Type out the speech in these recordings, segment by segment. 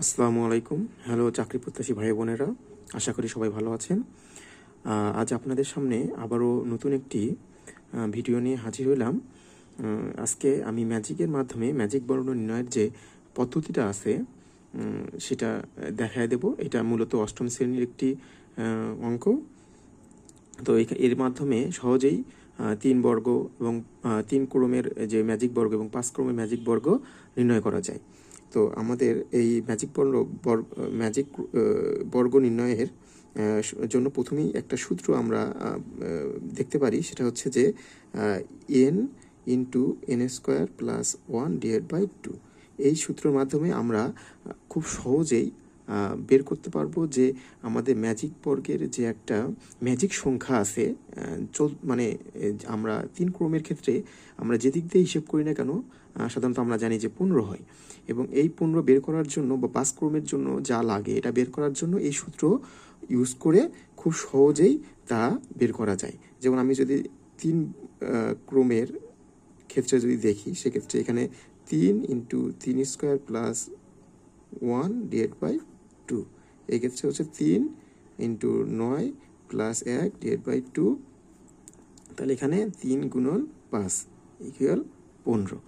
আসসালামু আলাইকুম। হ্যালো চাকরি প্রত্যাশী ভাই বোনেরা। আশা করি সবাই ভালো আছেন। আজ আপনাদের সামনে আবারও নতুন একটি ভিডিও নিয়ে হাজির আহ, আজকে আমি ম্যাজিকের মাধ্যমে ম্যাজিক বর্ণ নির্ণয়ের যে পদ্ধতিটা আছে সেটা দেখায় দেব। এটা মূলত অষ্টম শ্রেণির একটি অঙ্ক। তো এর মাধ্যমে সহজেই তিন বর্গ এবং তিন ক্রমের যে ম্যাজিক বর্গ এবং পাঁচ ক্রমের ম্যাজিক বর্গ নির্ণয় করা যায়। তো আমাদের এই ম্যাজিক বর্গ ম্যাজিক বর্গ নির্ণয়ের জন্য প্রথমেই একটা সূত্র আমরা দেখতে পারি। সেটা হচ্ছে যে N into N square plus one divide by two এই সূত্রের মাধ্যমে আমরা খুব সহজেই বের করতে পারব যে আমাদের ম্যাজিক বর্গের যে একটা ম্যাজিক সংখ্যা আছে মানে আমরা তিন ক্রমের ক্ষেত্রে আমরা যে দিক দিয়ে হিসেব করি না কেন সাধারণত আমরা জানি যে পনেরো হয়। এবং এই পনেরো বের করার জন্য বা পাঁচ ক্রমের জন্য যা লাগে এটা বের করার জন্য এই সূত্র ইউজ করে খুব সহজেই তা বের করা যায়। যেমন আমি যদি তিন ক্রমের ক্ষেত্রে যদি দেখি, সেক্ষেত্রে এখানে তিন ইন্টু তিন square plus one divide by two এক্ষেত্রে হচ্ছে তিন ইন্টু নয় প্লাস এক ডিভাইড বাই টু তাহলে এখানে তিন গুণন পাঁচ ইকুয়াল পনেরো।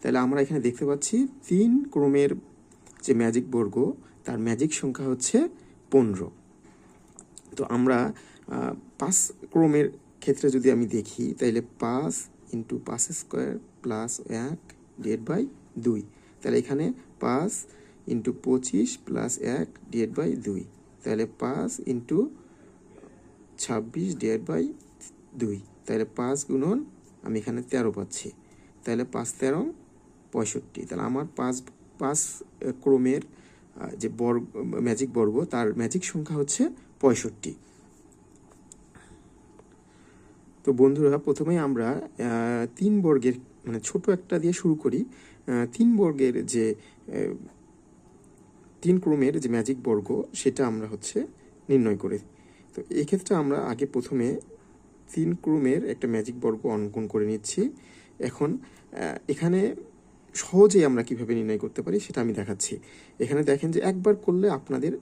তাহলে আমরা এখানে দেখতে পাচ্ছি তিন ক্রমের যে ম্যাজিক বর্গ, তার ম্যাজিক সংখ্যা হচ্ছে পনেরো। তো আমরা পাঁচ ক্রমের ক্ষেত্রে যদি আমি দেখি, তাহলে পাঁচ ইন্টু পাঁচ স্কোয়ার প্লাস এক ডিভাইড বাই দুই। তাহলে এখানে পাঁচ ইন্টু পঁচিশ প্লাস এক ডিভাইড বাই দুই। তাহলে পাঁচ ইন্টু ছাব্বিশ ডিভাইড বাই দুই। তাহলে পাঁচ গুণন আমি এখানে তেরো পাচ্ছি। তাহলে পাঁচ তেরো পঁয়ষট্টি। তাহলে আমার পাঁচ পাঁচ ক্রমের যে বর্গ ম্যাজিক বর্গ, তার ম্যাজিক সংখ্যা হচ্ছে পঁয়ষট্টি। তো বন্ধুরা, প্রথমেই আমরা তিন বর্গের মানে ছোট একটা দিয়ে শুরু করি। তিন বর্গের যে তিন ক্রমের যে ম্যাজিক বর্গ, সেটা আমরা হচ্ছে নির্ণয় করে। তো এক্ষেত্রে আমরা আগে প্রথমে তিন ক্রমের একটা ম্যাজিক বর্গ অঙ্কন করে নিচ্ছি। এখন এখানে সহজেই আমরা কীভাবে নির্ণয় করতে পারি সেটা আমি দেখাচ্ছি। এখানে দেখেন যে একবার করলে আপনাদের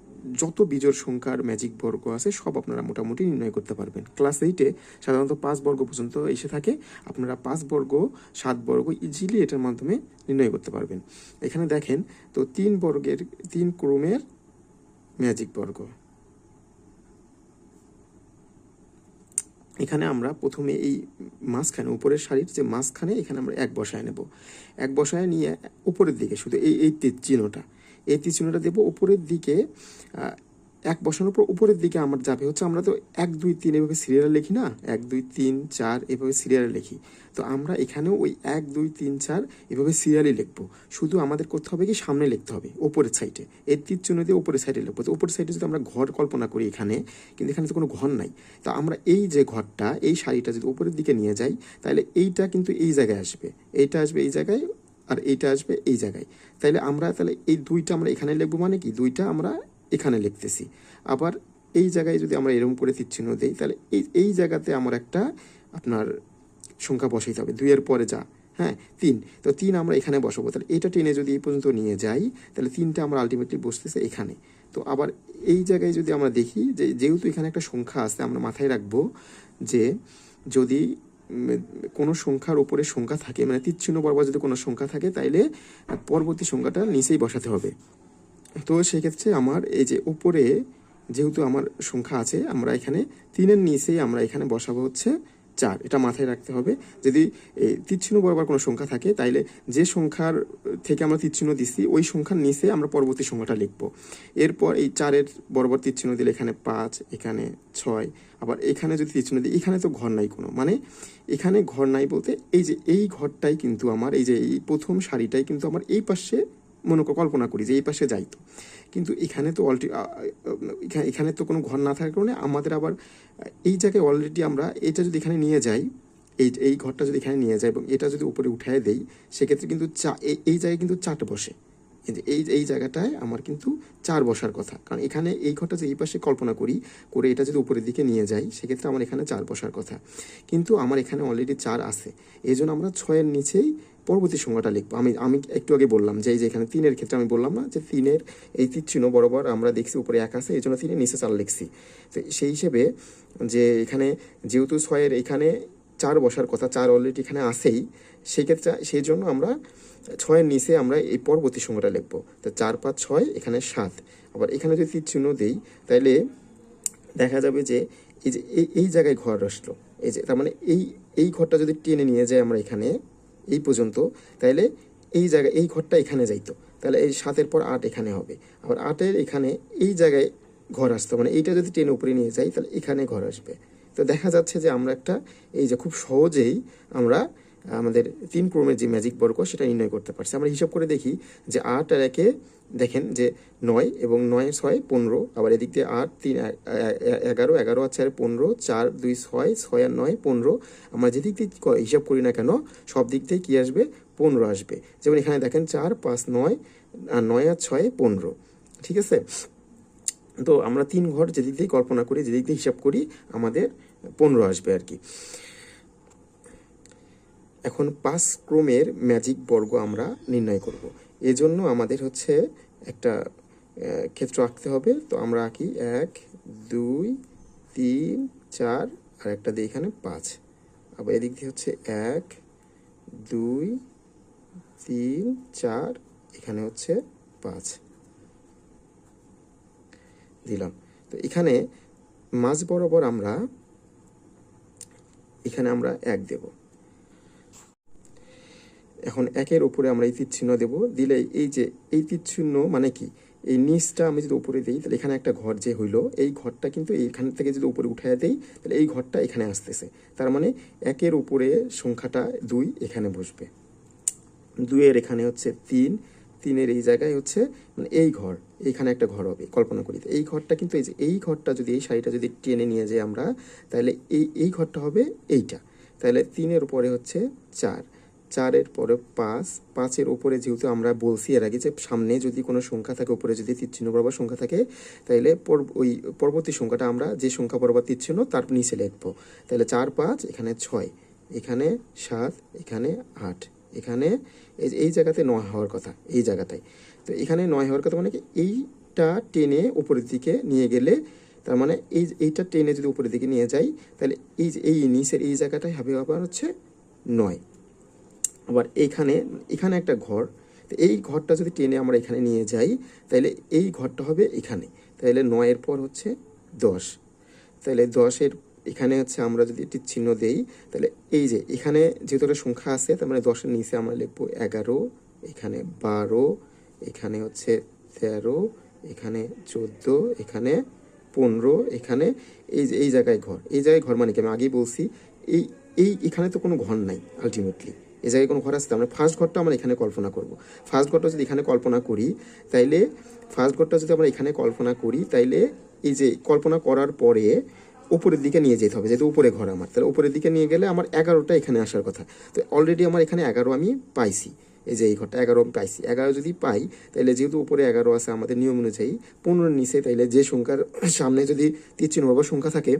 যত বিজোড় সংখ্যার ম্যাজিক বর্গ আছে, সব আপনারা মোটামুটি নির্ণয় করতে পারবেন। ক্লাস এইটে সাধারণত পাঁচ বর্গ পর্যন্ত এসে থাকে, আপনারা পাঁচ বর্গ, সাত বর্গ ইজিলি এটার মাধ্যমে নির্ণয় করতে পারবেন। এখানে দেখেন তো তিন বর্গের, তিন ক্রমের ম্যাজিক বর্গ। এখানে আমরা প্রথমে এই মাঝখানে, উপরের শাড়ির যে মাঝখানে, এখানে আমরা এক বসায় নেব। এক বসায় নিয়ে উপরের দিকে, শুধু এই এই চিহ্নটা। এই তীর চিহ্নটা দেবো উপরের দিকে এক বসানোর পর উপরের দিকে আমার যাবে। হচ্ছে আমরা তো এক, দুই, তিন এভাবে সিরিয়ালে লিখি না? এক, দুই, তিন, চার এভাবে সিরিয়ালে লিখি। তো আমরা এখানেও ওই এক, দুই, তিন, চার এভাবে সিরিয়ালে লিখব। শুধু আমাদের করতে হবে কি সামনে লিখতে হবে ওপরের সাইডে এর তীর চিহ্ন দিয়ে ওপরের সাইডে লিখব। তো ওপরের সাইডে যদি আমরা ঘর কল্পনা করি এখানে, কিন্তু এখানে তো কোনো ঘর নাই। তো আমরা এই যে ঘরটা, এই শাড়িটা যদি উপরের দিকে নিয়ে যাই, তাহলে এইটা কিন্তু এই জায়গায় আসবে। এইটা আসবে এই জায়গায় আর এইটা আসবে এই জায়গায়। তাহলে আমরা, তাহলে এই দুইটা আমরা এখানে লিখব মানে কি? দুইটা আমরা এখানে লিখতেছি। আবার এই জায়গায় যদি আমরা এরকম করে তীরচিহ্ন দিই, তাহলে এই এই জায়গাতে আমার একটা আপনার সংখ্যা বসাইতে হবে। দুইয়ের পরে যা হ্যাঁ তিন। তো তিন আমরা এখানে বসাবো। তাহলে এটা টেনে যদি এই পর্যন্ত নিয়ে যাই, তাহলে তিনটা আমরা আলটিমেটলি বসতেছে এখানে। তো আবার এই জায়গায় যদি আমরা দেখি যে, যেহেতু এখানে একটা সংখ্যা আছে, আমরা মাথায় রাখব যে, যদি কোনো সংখ্যার উপরে সংখ্যা থাকে মানে তীরচিহ্ন বরাবর যদি কোনো সংখ্যা থাকে, তাইলে পরবর্তী সংখ্যাটা নিচেই বসাতে হবে। তো সেক্ষেত্রে আমার এই যে উপরে যেহেতু আমার সংখ্যা আছে, আমরা এখানে তিনের নিচেই আমরা এখানে বসাবো হচ্ছে চার। এটা মাথায় রাখতে হবে। যদি এই তীরচিহ্ন বরাবর কোনো সংখ্যা থাকে, তাইলে যে সংখ্যার থেকে আমরা তীরচিহ্ন দিচ্ছি ওই সংখ্যার নিচে আমরা পরবর্তী সংখ্যাটা লিখব। এরপর এই চারের বরাবর তীরচিহ্ন দিলে এখানে পাঁচ, এখানে ছয়, আবার এখানে যদি তীরচিহ্ন দিই, এখানে তো ঘর নাই কোনো। মানে এখানে ঘর নাই বলতে এই যে এই ঘরটাই কিন্তু আমার, এই যে এই প্রথম সারিটাই কিন্তু আমার এই পাশে মনে কল্পনা করি যে এই পাশে যাইতো কিন্তু এখানে তো অলরেডি এখানে তো কোনো ঘর না থাকার কারণে আমাদের আবার, এই জায়গায় অলরেডি আমরা এটা যদি এখানে নিয়ে যাই, এই এই ঘরটা যদি এখানে নিয়ে যাই এবং এটা যদি উপরে উঠায় দেই, সেক্ষেত্রে কিন্তু চা এই জায়গায় কিন্তু চাট বসে। যে- এই এই জায়গাটায় আমার কিন্তু চার বসার কথা। কারণ এখানে এই ঘরটা যে এই পাশে কল্পনা করি, করে এটা যদি উপরের দিকে নিয়ে যাই, সেক্ষেত্রে আমার এখানে চার বসার কথা। কিন্তু আমার এখানে অলরেডি চার আছে। এই জন্য আমরা ছয়ের নিচেই পরবর্তী সংখ্যাটা লিখব। আমি আমি একটু আগে বললাম যে, এই যে এখানে তিনের ক্ষেত্রে আমি বললাম না যে, তিনের এই চিহ্ন বরাবর আমরা দেখছি উপরে এক আছে, এই জন্য তিনের নিচে চার লিখছি। তো সেই হিসেবে যে এখানে যেহেতু ছয়ের এখানে চার বসার কথা, চার অলরেডি এখানে আসেই সেই ক্ষেত্রে সেই জন্য আমরা ছয়ের নিচে আমরা এই পরবর্তী সংখ্যাটা লিখব। তো চার, পাঁচ, ছয়, এখানে সাত। আবার এখানে যদি চিহ্ন দিই তাহলে দেখা যাবে যে এই যে এই এই জায়গায় ঘর আসলো। এই যে তার মানে এই এই ঘরটা যদি টেনে নিয়ে যায় আমরা এখানে, এই পর্যন্ত তাহলে এই জায়গায় এই ঘরটা এখানে যাইতো। তাহলে এই সাতের পর আট এখানে হবে। আবার আটের এখানে এই জায়গায় ঘর আসতো। মানে এইটা যদি টেনে উপরে নিয়ে যাই, তাহলে এখানে ঘর আসবে। তো দেখা যাচ্ছে যে আমরা একটা, এই যে খুব সহজেই আমরা আমাদের তিন ক্রমের যে ম্যাজিক বর্গ, সেটা নির্ণয় করতে পারছি। আমরা হিসাব করে দেখি যে আট আর একে, দেখেন যে নয় এবং নয় ছয় পনেরো, আবার এদিক দিয়ে আট, তিন এগারো এগারো আর চার পনেরো, চার, দুই, ছয় ছয় আর নয় পনেরো। আমরা যেদিক দিয়ে হিসাব করি না কেন, সব দিক দিয়ে কী আসবে? পনেরো আসবে। যেমন এখানে দেখেন চার, পাঁচ, নয় আর নয় আর ছয় পনেরো। ঠিক আছে? তো আমরা তিন ঘর যেদিক দিয়ে কল্পনা করি, যেদিক দিয়ে হিসাব করি, আমাদের পনেরো আসবে আর কি। এখন পাঁচ ক্রমের ম্যাজিক বর্গ আমরা নির্ণয় করব। এজন্য আমাদের হচ্ছে একটা ক্ষেত্র আঁকতে হবে। তো আমরা আঁকি এক, দুই, তিন, চার, আর একটা দিই এখানে পাঁচ। আবার এদিক দিয়ে হচ্ছে এক, দুই, তিন, চার, এখানে হচ্ছে পাঁচ। দিলাম। তো এখানে মাঝ বরাবর আমরা, এখানে আমরা এক দেব। এখন একের উপরে আমরা এই চিহ্ন দেবো। দিলে এই যে, এই চিহ্ন মানে কি? এই নিচটা আমি যদি উপরে দিই, তাহলে এখানে একটা ঘর যে হইল, এই ঘরটা কিন্তু এইখান থেকে যদি উপরে উঠায় দেই, তাহলে এই ঘরটা এখানে আসতেছে। তার মানে একের উপরে সংখ্যাটা দুই এখানে বসবে। দুইয়ের এখানে হচ্ছে তিন তিনের এই জায়গায় হচ্ছে মানে এই ঘর, এইখানে একটা ঘর হবে, কল্পনা করি এই ঘরটা কিন্তু এই যে, এই ঘরটা যদি, এই শাড়িটা যদি টেনে নিয়ে যাই আমরা, তাহলে এই এই ঘরটা হবে এইটা। তাহলে তিনের উপরে হচ্ছে চার। চারের পরে পাঁচ, পাঁচের উপরে যেহেতু আমরা বলছি এর আগে যে সামনে যদি কোনো সংখ্যা থাকে, উপরে যদি তীরচিহ্ন বরাবর সংখ্যা থাকে, তাহলে পর- ওই পরবর্তী সংখ্যাটা আমরা যে সংখ্যা বরাবর তীরচিহ্ন, তার নিচে লিখব। তাহলে চার, পাঁচ, এখানে ছয়, এখানে সাত, এখানে আট। এখানে এই জায়গাতে নয় হওয়ার কথা, এই জায়গাটায়। তো এখানে নয় হওয়ার কথা মানে কি? এইটা টেনে উপরের দিকে নিয়ে গেলে তার মানে এই এইটা টেনে যদি উপরের দিকে নিয়ে যাই, তাহলে এই এই নিচের এই জায়গাটাই হবে আবার হচ্ছে নয়। আবার এইখানে এখানে একটা ঘর, তো এই ঘরটা যদি টেনে আমরা এখানে নিয়ে যাই, তাহলে এই ঘরটা হবে এখানে। তাহলে নয়ের পর হচ্ছে দশ। তাহলে দশের এখানে হচ্ছে আমরা যদি একটি চিহ্ন দেই, তাহলে এই যে এখানে যেহেতু সংখ্যা আছে, তার মানে দশের নিচে আমরা লিখব এগারো, এখানে বারো, এখানে হচ্ছে তেরো, এখানে চোদ্দ, এখানে পনেরো, এখানে এই এই জায়গায় ঘর। এই জায়গায় ঘর মানে কি? আমি আগেই বলছি, এই এই এখানে তো কোনো ঘর নাই আলটিমেটলি এই জায়গায় কোনো ঘর আসতে আমরা ফার্স্ট ঘরটা আমরা এখানে কল্পনা করব। ফার্স্ট ঘরটা যদি এখানে কল্পনা করি, তাইলে ফার্স্ট ঘরটা যদি আমরা এখানে কল্পনা করি, তাইলে এই যে কল্পনা করার পরে উপরের দিকে নিয়ে যেতে হবে, যেহেতু উপরে ঘর আমার। তাহলে উপরের দিকে নিয়ে গেলে আমার এগারোটা এখানে আসার কথা। তো অলরেডি আমার এখানে এগারো আমি পাইছি, এই যে এই ঘরটা এগারো পাইছি। এগারো যদি পাই, তাহলে যেহেতু উপরে এগারো আছে আমাদের নিয়ম অনুযায়ী পনেরোর নিচে তাইলে যে সংখ্যার সামনে যদি তীর চিহ্ন বা সংখ্যা থাকে,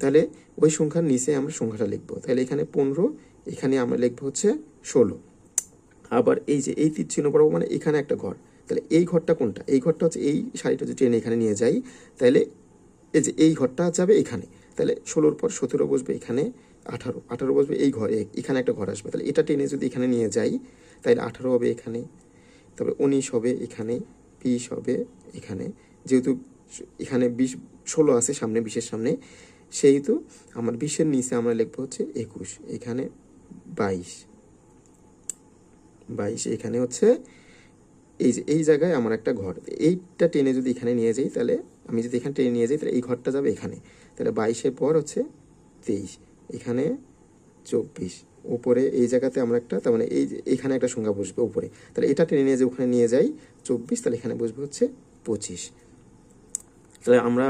তাহলে ওই সংখ্যার নিচে আমরা সংখ্যাটা লিখব। তাহলে এখানে পনেরো, এখানে আমরা লিখব হচ্ছে ষোলো। আবার এই যে এই তীর চিহ্ন বরাবর মানে এখানে একটা ঘর। তাহলে এই ঘরটা কোনটা? এই ঘরটা হচ্ছে এই শাড়িটা যদি ট্রেনে এখানে নিয়ে যাই, তাহলে এই যে এই ঘরটা যাবে এখানে, তাহলে ষোলোর পর সতেরো বসবে এখানে আঠারো আঠারো বসবে এই ঘরে, এখানে একটা ঘর আসবে। তাহলে এটা টেনে যদি এখানে নিয়ে যাই, তাহলে আঠারো হবে এখানে, তারপরে উনিশ হবে এখানে, বিশ হবে এখানে। যেহেতু এখানে বিশ, ষোলো আছে সামনে, বিশের সামনে, সেহেতু আমার বিশের নিচে আমরা লিখব হচ্ছে একুশ, এখানে বাইশ। বাইশ এখানে হচ্ছে, এই যে এই জায়গায় আমার একটা ঘর, এইটা টেনে যদি এখানে নিয়ে যাই, তাহলে আমি যদি এখানে টেনে নিয়ে যাই, তাহলে এই ঘরটা যাবে এখানে। তাহলে বাইশের পর হচ্ছে তেইশ, এখানে চব্বিশ। উপরে এই জায়গাতে আমরা একটা, তার মানে এই এখানে একটা সংখ্যা বসবে উপরে। তাহলে এটা টেনে নিয়ে যে ওখানে নিয়ে যাই চব্বিশ, তাহলে এখানে বসবে হচ্ছে পঁচিশ। তাহলে আমরা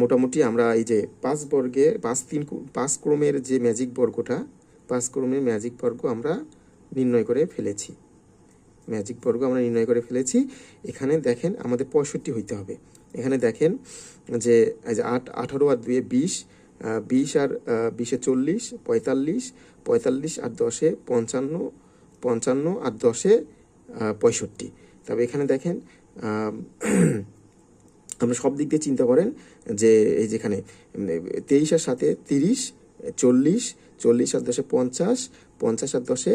মোটামুটি আমরা এই যে পাঁচ বর্গে পাঁচ তিন পাঁচ ক্রমের যে ম্যাজিক বর্গটা, পাঁচ ক্রমের ম্যাজিক বর্গ আমরা নির্ণয় করে ফেলেছি। ম্যাজিক বর্গ আমরা নির্ণয় করে ফেলেছি। এখানে দেখেন আমাদের পঁয়ষট্টি হইতে হবে। এখানে দেখেন যে আট, আঠারো আর দুয়ে বিশ বিশ আর বিশে চল্লিশ, পঁয়তাল্লিশ পঁয়তাল্লিশ আর দশে পঞ্চান্ন পঞ্চান্ন আর দশে পঁয়ষট্টি। তবে এখানে দেখেন আমরা সব দিক দিয়ে চিন্তা করেন যে, এই যেখানে তেইশ আর সাথে তিরিশ, চল্লিশ চল্লিশ আর দশে পঞ্চাশ পঞ্চাশ আর দশে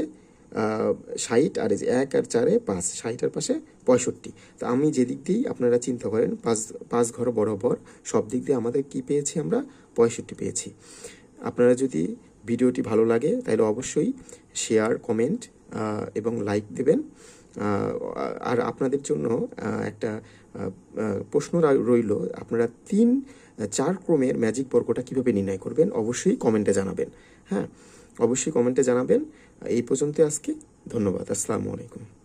ষাট আর এক আর চারে পাঁচ, ষাট আর পাশে পঁয়ষট্টি। তো আমি যে দিক দিয়েই আপনারা চিন্তা করেন, পাঁচ পাঁচ ঘর বরাবর সব দিক দিয়ে আমাদের কি পেয়েছি আমরা? পঁয়ষট্টি পেয়েছি। আপনারা যদি ভিডিওটি ভালো লাগে, তাহলে অবশ্যই শেয়ার কমেন্ট এবং লাইক দেবেন। আর আপনাদের জন্য একটা প্রশ্ন রইল, আপনারা তিন, চার ক্রমের ম্যাজিক বর্গটা কীভাবে নির্ণয় করবেন? অবশ্যই কমেন্টে জানাবেন। হ্যাঁ? অবশ্যই কমেন্টে জানাবেন। এই পর্যন্ত আজকে। ধন্যবাদ। আসসালামু আলাইকুম।